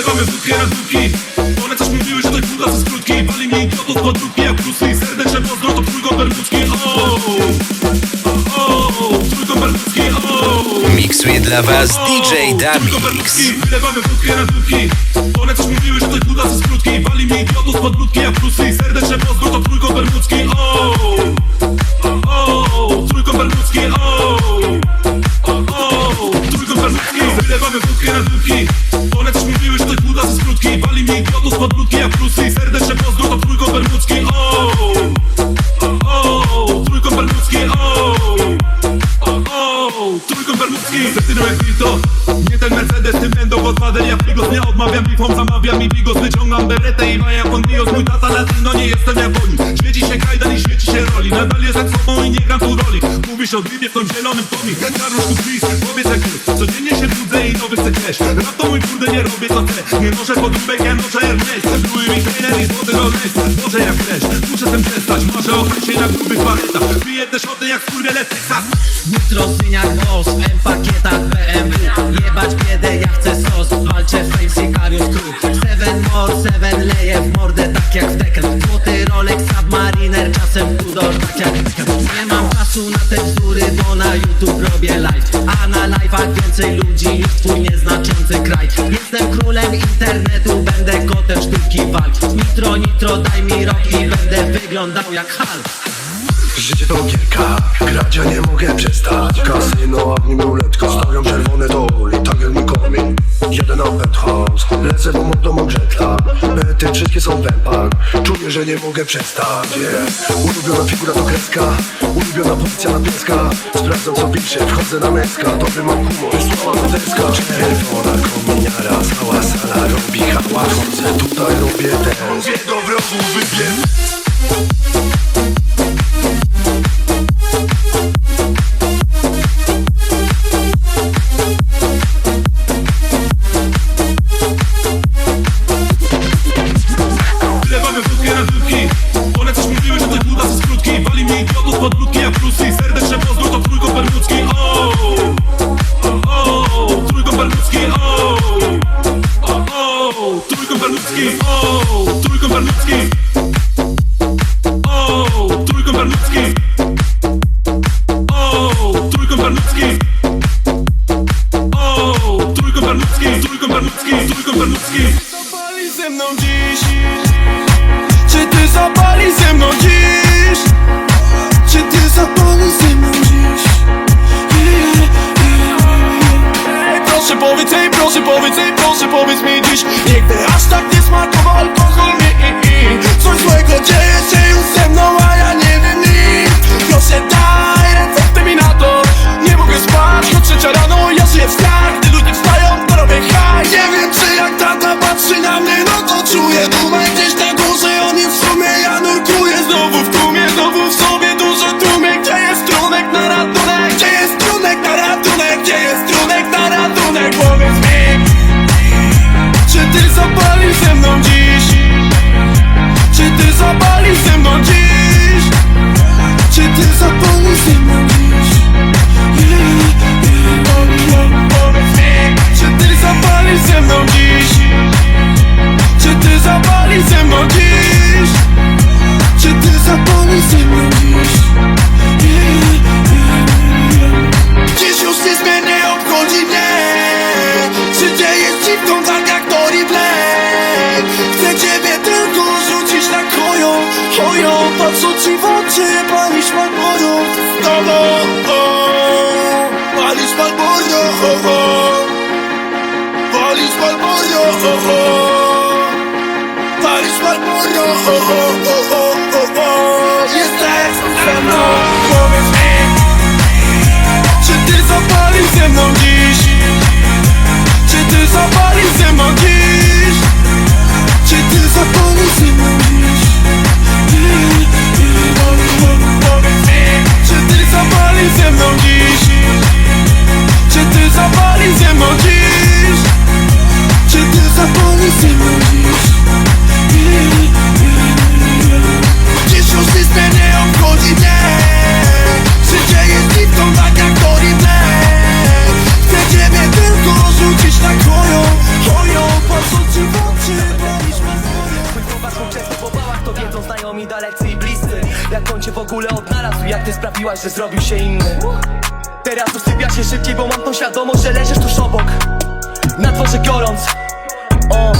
Wylewamy wódkę na długi One coś mówiły, że to kurwa ze skrótki. Wali mnie idiotów pod jak Serdeczne pozdro to bermudzki bermudzki Miksuje dla was DJ Damix. Wylewamy wódkę na długi One coś mówiły, że to kurwa ze skrótki. Wali mnie idiotów pod jak Serdeczne pozdro to trójkąt bermudzki O, dribie w tym zielonym pomik Czarnuszku please, powiedz jak Codziennie się Rap to mój kurde, nie robię co chcę Nie noszę podróbek, ja noszę Ernest. Były mi trener i złoty Rolex Boże jak flash, muszę tym przestać. Marzę o hajsie na grubych Piję te szoty jak boss, w M-pakietach BMW Jebać biedę, ja chcę sos. Walczę fame, Sicarius Crew. Seven more, seven leje w mordę tak jak w Tekken. Złoty Rolex, Submariner, czasem Tudor tak jak Nie mam czasu na te bo na YouTube robię live. A na live'ach więcej ludzi niż twój nieznaczący kraj. Jestem królem internetu, będę kotem sztuki walk. Nitro, nitro, daj mi rok i będę wyglądał jak Hulk Życie to gierka, grać ja nie mogę przestać. Kasyno, a w nim ruletka Stawiam czerwone doły, tak jak mój komin Jeden na penthouse, lecę do mordą ogrzeta Bety wszystkie są wępach Czuję, że nie mogę przestać yeah. Ulubiona figura to kreska. Ulubiona pozycja na pieska. Sprawdzam co pisze, wchodzę na męska Dobry mam humor, słaba deska Czerwona kominiara, cała sala robi hałas. Chodzę tutaj, robię ten o, trójkąt bermudzki O, trójkąt bermudzki ze zapalisz ze mną dziś? Czy ty zapalisz ze mną dziś? Cię w ogóle odnalazł, jak ty sprawiłaś, że zrobił się inny? Teraz usypia się szybciej, bo mam tą świadomość, że leżysz tuż obok. Na dworze gorąc. O.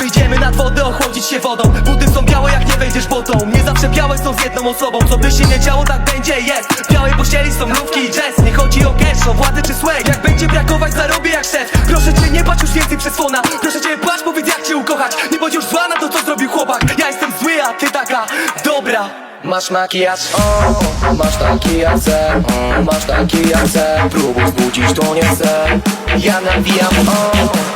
Wyjdziemy nad wodę, ochłodzić się wodą. Buty są białe, jak nie wejdziesz potą Nie zawsze białe są z jedną osobą. Co by się nie działo, tak będzie, jest. W białej pościeli są mrówki i jazz. Nie chodzi o cash, o władzę czy swag Jak będzie brakować, zarobię jak szef. Proszę cię, nie patrz już więcej przez fona. Proszę cię, patrz, powiedz jak cię ukochać. Nie bądź już zła Masz makijaż, o, masz taki jak chcę Masz taki jak chcę Próbuj zbudzić, to nie chcę Ja nawijam, o,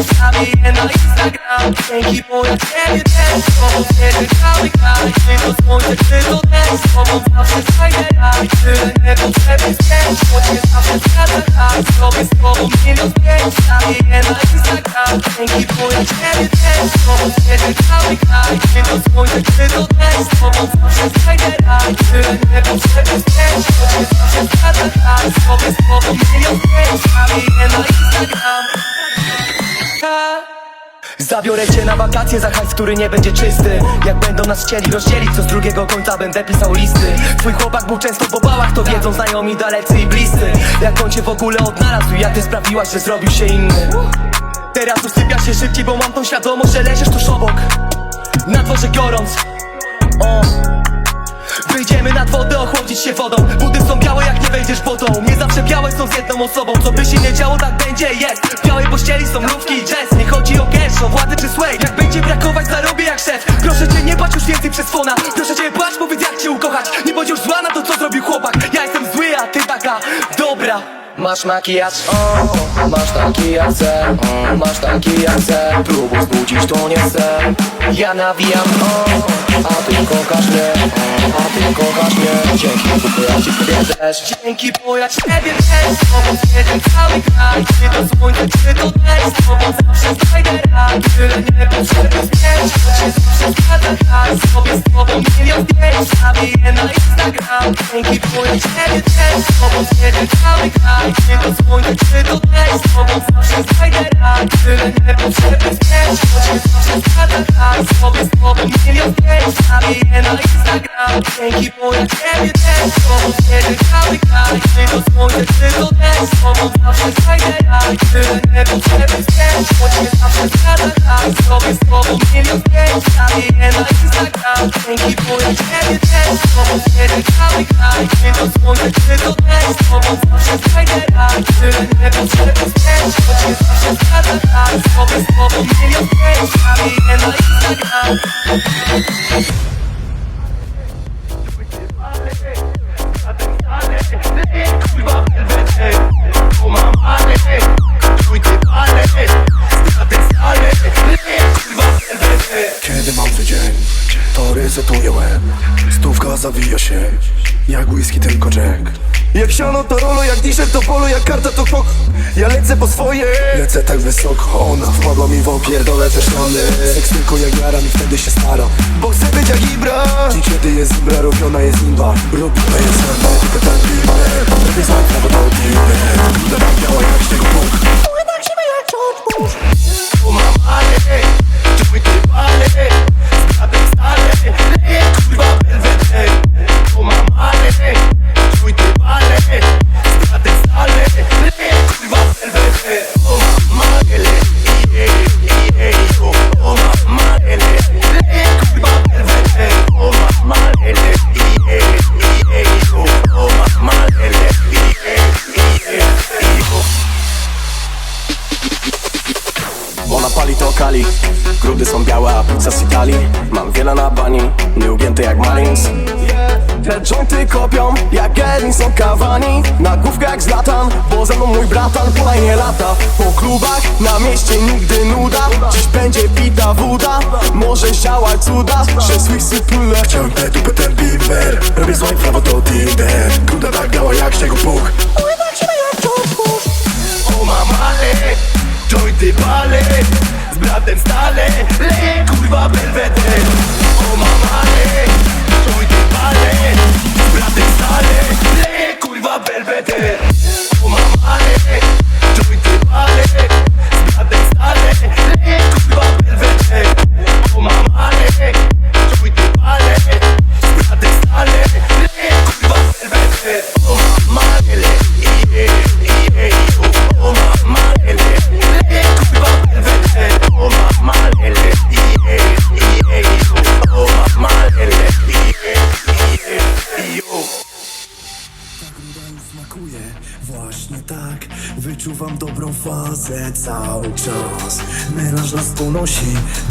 nabiję na Instagram Dzięki, bo ja ciebie też, z tobą jeden cały kraj Czy to słońce, czy to deszcz, z tobą zawsze znajdę raj Tyle nie potrzebny zmienić, bo się zawsze zgadza kraj Sobie z tobą milion zdjęć, nabiję na Instagram Dzięki, bo ja ciebie też, z tobą jeden cały kraj nie zdjęć, Instagram Zabiorę cię na wakacje za hajs, który nie będzie czysty. Jak będą nas chcieli rozdzielić, co z drugiego końca będę pisał listy. Twój chłopak był często po bałach, to wiedzą znajomi dalecy i bliscy. Jak on cię w ogóle odnalazł, jak ty sprawiłaś, że zrobił się inny? Teraz usypia się szybciej, bo mam tą świadomość, że leżysz tuż obok. Na dworze gorąc o. Wyjdziemy nad wodę, ochłodzić się wodą. Buty są białe, jak nie wejdziesz potą Nie zawsze białe są z jedną osobą. Co by się nie działo, tak będzie, jest. W białej pościeli są mrówki i jazz. Nie chodzi o cash, o władzę czy swag Jak będzie brakować, zarobię jak szef. Proszę cię, nie patrz już więcej przez fona. Proszę cię, patrz, powiedz jak cię ukochać. Nie bądź już zła na to, co zrobił chłopak. Ja jestem zły, a ty taka. Dobra. Masz makijaż, o, masz taki jak chcę o, Masz taki jak chcę Próbuj zbudzić, to nie chcę Ja nawijam, o, a ty kochasz mnie A ty kochasz mnie. Dzięki, bo ja ciebie też. Dzięki, bo ja ciebie też Z tobą jeden cały kraj Czy to słońce, czy to deszcz Z tobą zawsze znajdę Tyle Bo się zawsze zgadza. Sobie z tobą milion zdjęć Nabiję na Instagram. Dzięki, bo ja ciebie też Z tobą jeden cały kraj Czy to słońce, czy to deszcz Z tobą zawsze znajdę Tyle Bo się Dzięki, bo rolo, jak to jak karta to pok Ja lecę po swoje. Lecę tak wysoko, ona wpadła mi w opierdolę te szlony. Seks tylko jak jaram i wtedy się staram Bo chcę być jak Ibra. I kiedy jest Ibra, robiona jest imba. Robiona jest zęba, tylko tak bimę Prawie znam prawo do bimę Dobra biała jak śnieg puk Ona nieugięty jak Marines Te jointy kopią jak Edinson Cavani Na główkach zlatan, bo ze mną mój bratan Polajnie lata. Po klubach, na mieście nigdy nuda. Dziś będzie pita woda, może działać cuda. Że swych sypule Chciałem petu, petem bimber. Robię swoje prawo to Tinder. Gruda tak biała jak śniegu puk. O mamale, jointy pale. Z bratem stale, leje kurwa belweder O mamale, kurwa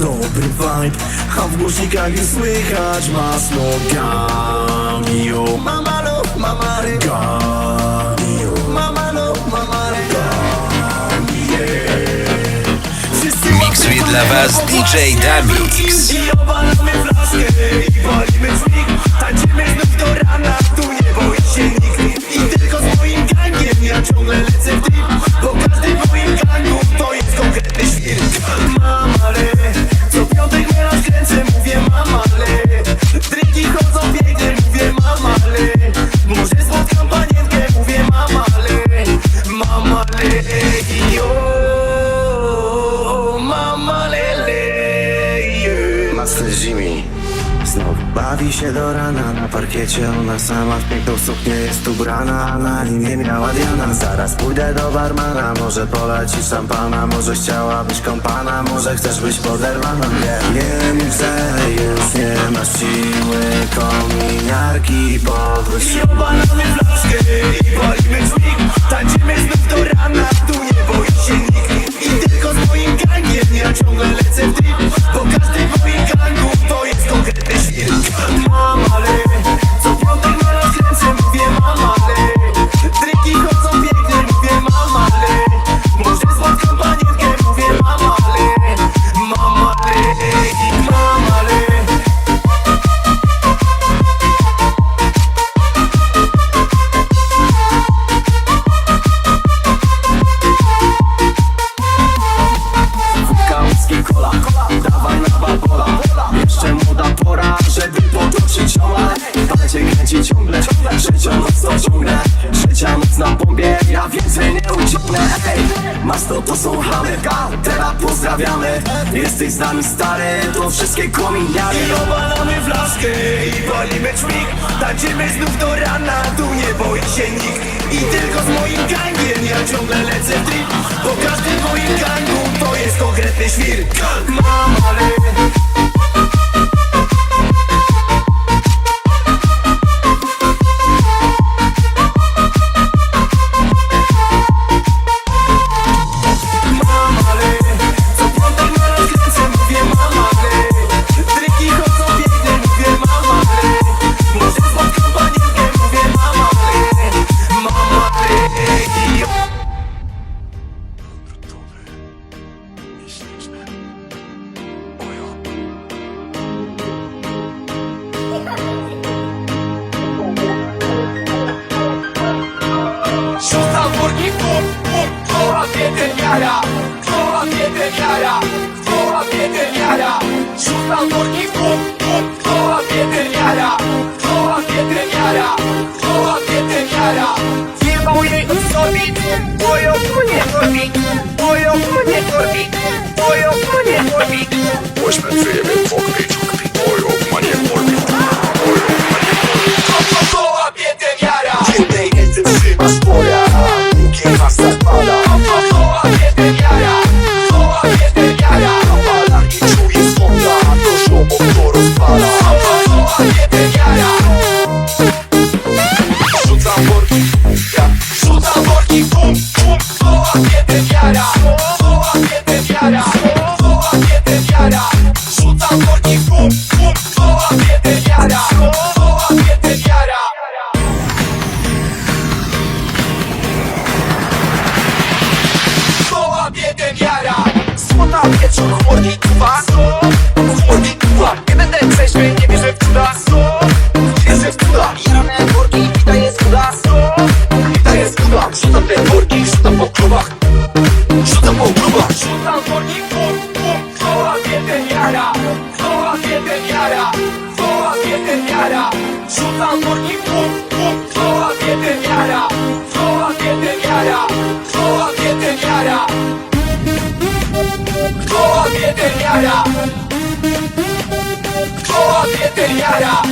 Dobry vibe. A w głośnikach już słychać masno Gamio Mamalo, mamary Gamio Mamalo, mamary Wszyscy Miksuje dla was DJ Damix. I obalamy flaszkę i palimy dźwig Tańczymy znów do rana, tu nie boi się nikt. I tylko z moim gangiem ja ciągle lecę w trip Bo każdy w moim gangu to jest konkretny świr Parkiecie ona sama w piękną suknię jest ubrana Na imię miała Diana. Zaraz pójdę do barmana Może poleci szampana Może chciałabyś kompana Może chcesz być poderwana Nie, nie mów, że już nie masz siły Kominiarki I obalamy flaszkę i palimy dźwig. Tańczymy znów do rana, tu nie boi się nikt. I tylko z moim gangiem ja ciągle lecę w trip Bo każdy w moim gangu to jest konkretny świr Mamale, co stary, to wszystkie kominiary I obalamy flaszkę i walimy dźwig Tańczymy znów do rana, tu nie boi się nikt. I tylko z moim gangiem ja ciągle lecę w trip Bo każdy w moim gangu to jest konkretny świr. Mamale Mamale, Woła mnie